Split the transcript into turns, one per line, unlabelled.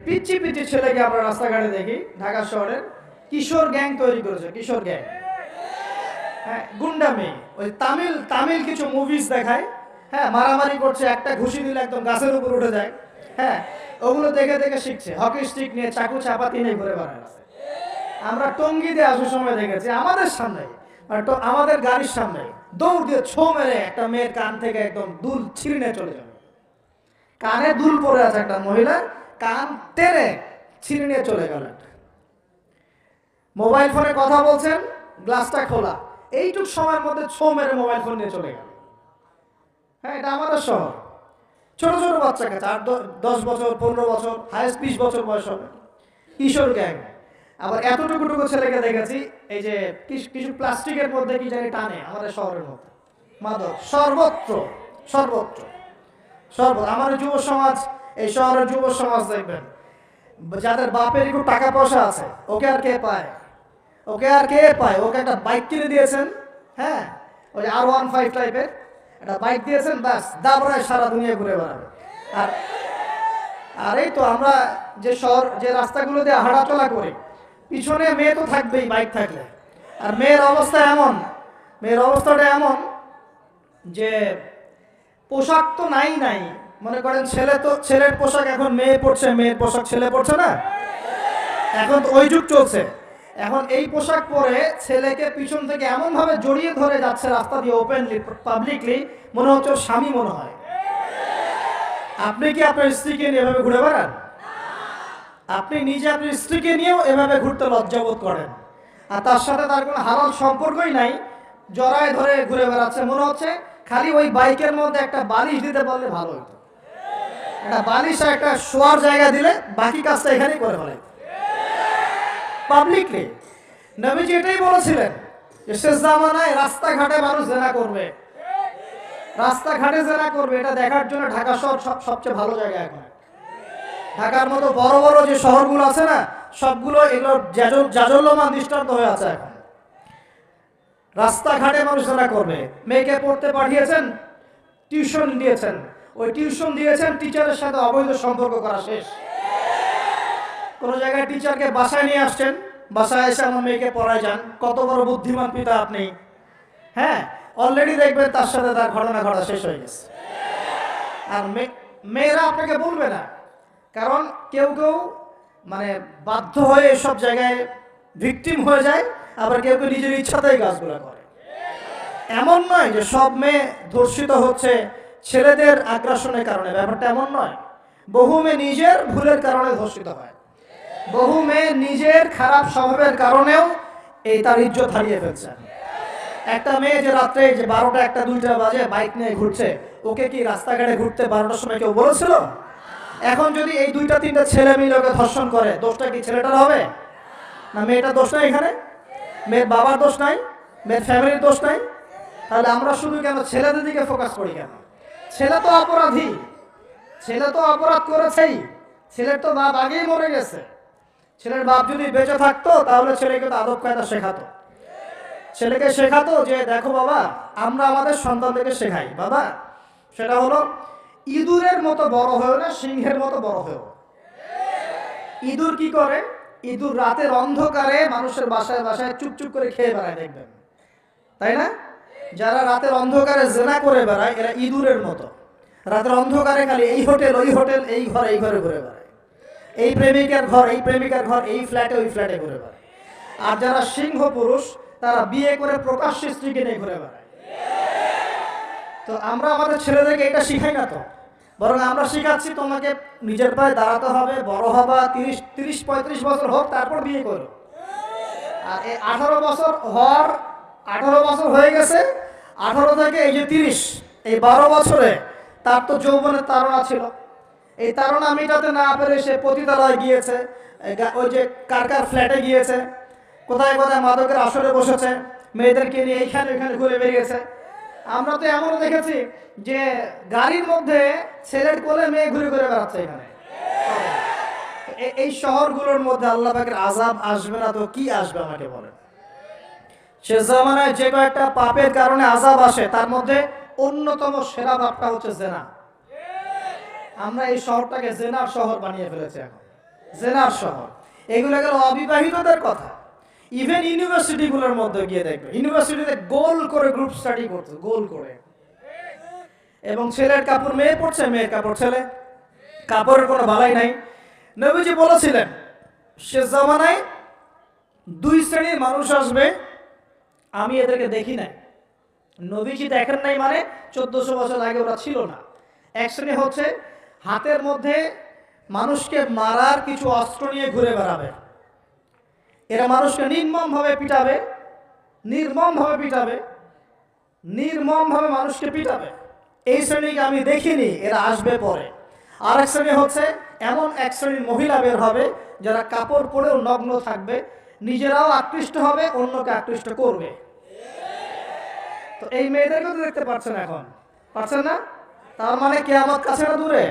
পিচ্ছি পিচ্ছি ছেলেকে আমরা রাস্তাঘাটে দেখি, ঢাকা শহরের কিশোর গ্যাং তৈরি করেছে, কিশোর গ্যাং। হ্যাঁ গুন্ডামি ওই তামিল তামিল কিছু মুভিজ দেখায়। হ্যাঁ মারামারি করছে, একটা ঘুষি দিলে একদম গাছের উপর উঠে যায়। হ্যাঁ ওগুলো দেখে দেখে শিখছে। হকি স্টিক নিয়ে চাকু চাপাতি নিয়ে ঘুরে বেড়ায়। আমরা টঙ্গিতে আসার সময় দেখেছি, আমাদের সামনে মানে আমাদের গাড়ির সামনে, দৌড় দিয়ে ছো মেরে একটা মেয়ের কান থেকে একদম দুল ছিঁড়ে চলে যাবে। কানে দুল পরে আছে একটা মহিলা কান টেনে ছিঁড়ে নিয়ে চলে গেল। মোবাইল ফোনে কথা বলছেন, গ্লাসটা খোলা। এইটুক সময়ের মধ্যে ছো মেরে মোবাইল ফোন নিয়ে চলে গেল। হ্যাঁ এটা আমাদের শহর। ছোট ছোট বাচ্চা কাছে আট দশ বছর, পনেরো বছর, হায়েস্ট বিশ বছর বয়স হবে। কিশোর গ্যাং আবার এতটুকু টুকু ছেলেকে দেখেছি, এই যে কিছু প্লাস্টিকের মধ্যে কি জানি টানে আমাদের শহরের মধ্যে। মাদক, সর্বত্র সর্বত্র। সর্ব আমাদের যুব সমাজ এই শহরের যুব সমাজ দেখবেন। যাদের বাপের একটু টাকা পয়সা আছে, ওকে আর কে পায়? ওকে আর কে পায়? ওকে একটা বাইক কিনে দিয়েছেন হ্যাঁ? ওই আর ওয়ান ফাইভ টাইপের একটা বাইক দিয়েছেন, ব্যাস দাবরায় সারা দুনিয়া ঘুরে বেড়াবে। আর আর এই তো আমরা যে শহর, যে রাস্তাগুলো দিয়ে হাঁটাচলা করি, পিছনে মেয়ে তো থাকবেই বাইক থাকলে। আর মেয়ের অবস্থা এমন, মেয়ের অবস্থাটা এমন যে পোশাক তো নাই নাই মনে করেন ছেলে তো, ছেলের পোশাক এখন মেয়ে পড়ছে মেয়ের পোশাক ছেলে পড়ছে না? এখন তো ওই যুগ চলছে। এখন এই পোশাক পরে ছেলেকে পিছন থেকে এমন ভাবে জড়িয়ে ধরে যাচ্ছে রাস্তা দিয়ে ওপেনলি পাবলিকলি মনে হচ্ছে স্বামী মনে হয়। আপনি কি আপনার স্ত্রীকে নিয়ে এভাবে ঘুরে বেড়ান? আপনি নিজে আপনার স্ত্রীকে নিয়েও এভাবে ঘুরতে লজ্জাবোধ করেন। আর তার সাথে তার কোনো হারাল সম্পর্কই নাই, জড়ায় ধরে ঘুরে বেড়াচ্ছে। মনে হচ্ছে খালি ওই বাইকের মধ্যে একটা বালিশ দিতে পারলে ভালো হতো একটা বালিশ একটা শোয়ার জায়গা দিলে বাকি কাজটা এখানেই করে ফেলে। পাবলিকলি নবীজি এটাই বলেছিলেন যে, শেষ জামানায় রাস্তাঘাটে মানুষ জেনা করবে। রাস্তাঘাটে জেনা করবে। এটা দেখার জন্য ঢাকা শহর সব, সবচেয়ে ভালো জায়গা এখন। ঢাকার মতো বড় বড় যে শহরগুলো আছে না, সবগুলো এগুলো জাজল, জাজল্যমান দৃষ্টান্ত হয়ে আছে এখন। রাস্তাঘাটে মানুষ জেনা করবে। মেয়েকে পড়তে পাঠিয়েছেন, টিউশন দিয়েছেন। ওই টিউশন দিয়েছেন টিচারের সাথে অবৈধ সম্পর্ক করা শেষ। কোনো জায়গায় টিচারকে বাসায় নিয়ে আসছেন, বাসায় এসে আমার মেয়েকে পড়ায় যান। কত বড় বুদ্ধিমান পিতা আপনি। হ্যাঁ অলরেডি দেখবেন তার সাথে তার ঘটনা ঘটা শেষ হয়ে গেছে। আর মেয়েরা আপনাকে বলবে না। কারণ কেউ কেউ মানে বাধ্য হয়ে এসব জায়গায় ভিকটিম হয়ে যায়, আবার কেউ কেউ নিজের ইচ্ছাতেই কাজগুলো করে। এমন নয় যে সব মেয়ে ধর্ষিত হচ্ছে ছেলেদের আগ্রাসনের কারণে, ব্যাপারটা এমন নয়। বহু মেয়ে নিজের ভুলের কারণে ধর্ষিত হয়। বহু মেয়ে নিজের খারাপ স্বভাবের কারণেও এই তার ইজ্জত হারিয়ে ফেলছে। একটা মেয়ে যে রাত্রে যে বারোটা একটা দুইটা বাজে বাইক নিয়ে ঘুরছে, ওকে কি রাস্তাঘাটে ঘুরতে বারোটার সময় কেউ বলেছিল? এখন যদি এই দুইটা তিনটা ছেলে মিলে ওকে ধর্ষণ করে, দোষটা কি ছেলেটার হবে? না, মেয়েটার দোষ নাই এখানে? মেয়ের বাবার দোষ নাই? মেয়ের ফ্যামিলির দোষ নাই? তাহলে আমরা শুধু কেন ছেলেদের দিকে ফোকাস করি কেন? ছেলে তো অপরাধী। ছেলে তো অপরাধ করেছেই। ছেলের তো বাপ আগেই মরে গেছে। ছেলের বাপ যদি বেঁচে থাকতো, তাহলে ছেলেকে তো আদব কায়দা শেখাতো। ছেলেকে শেখাতো যে, দেখো বাবা, আমরা আমাদের সন্তানদেরকে শেখাই। বাবা, সেটা হলো, ইঁদুরের মতো বড় হয়েও না, সিংহের মতো বড় হয়েও। ইঁদুর কি করে? ইঁদুর রাতের অন্ধকারে মানুষের বাসায় বাসায় চুপচুপ করে খেয়ে বেড়ায়, দেখবেন। তাই না? যারা রাতের অন্ধকারে জেনা করে বেড়ায়, এরা ইঁদুরের মতো। রাতের অন্ধকারে খালি এই হোটেল, ওই হোটেল, এই ঘর, এই ঘরে ঘুরে বেড়ায়। এই প্রেমিকার ঘর, এই প্রেমিকার ঘর, এই ফ্ল্যাটে, ওই ফ্ল্যাটে ঘুরে বেড়ায়। আর যারা সিংহ পুরুষ, তারা বিয়ে করে প্রকাশ্য স্ত্রীকে নিয়ে ঘুরে বেড়ায়। তো আমরা আমাদের ছেলেদেরকে এটা শিখাই না তো। বরং আমরা শিখাচ্ছি, তোমাকে নিজের পায়ে দাঁড়াতে হবে, বড় হবা, তিরিশ তিরিশ, পঁয়ত্রিশ বছর হোক, তারপর বিয়ে করো। আর এই আঠারো বছর হওয়ার আঠারো বছর হয়ে গেছে। আঠারো থেকে এই যে তিরিশ, এই বারো বছরে তার তো যৌবনের তাড়না ছিল। এই তাড়না মেটাতে না পেরে সে পতিতালয় গিয়েছে। ওই যে কার কার ফ্ল্যাটে গিয়েছে। কোথায় কোথায় মাদকের আসরে বসেছে। মেয়েদেরকে নিয়ে এইখানে ওইখানে ঘুরে বেরিয়েছে আমরা তো এমনও দেখেছি যে গাড়ির মধ্যে ছেলের কোলে মেয়ে ঘুরে ঘুরে বেড়াচ্ছে এখানে। এই শহরগুলোর মধ্যে আল্লাহ পাকের আজাব আসবে না তো কি আসবে আমাকে বলেন? সে জামানায় যে কয়েকটা পাপের কারণে আজাব আসে, তার মধ্যে অন্যতম সেরা পাপটা হচ্ছে জেনা। আমরা এই শহরটাকে জেনার শহর বানিয়ে ফেলেছি এখন। জেনার শহর। এগুলো গেল অবিবাহিতদের কথা। ইভেন ইউনিভার্সিটিগুলোর মধ্যে গিয়ে দেখবে। ইউনিভার্সিটিতে গোল করে গ্রুপ স্টাডি করছে, গোল করে। এবং ছেলের কাপড় মেয়ে পড়ছে মেয়ের কাপড় ছেলে। কাপড়ের কোনো ভালাই নাই। নবীজি বলেছিলেন, সে জামানায় দুই শ্রেণির মানুষ আসবে আমি এদেরকে দেখি নাই। নবীজি দেখেন নাই মানে চোদ্দশো বছর আগে ওরা ছিল না। এক শ্রেণি হচ্ছে হাতের মধ্যে মানুষকে মারার কিছু অস্ত্র নিয়ে ঘুরে বেড়াবে। এরা মানুষকে নির্মমভাবে পিটাবে নির্মমভাবে পিটাবে, নির্মমভাবে মানুষকে পিটাবে। এই শ্রেণীকে আমি দেখিনি, এরা আসবে পরে। আর এক শ্রেণি হচ্ছে এমন এক শ্রেণির মহিলা বের হবে যারা কাপড় পরেও নগ্ন থাকবে নিজেরাও আকৃষ্ট হবে, অন্যকে আকৃষ্ট করবে। তো এই মেয়েদেরকে তো দেখতে পাচ্ছেন এখন। পাচ্ছেন না? তার মানে কে আমার কাছে না দূরে?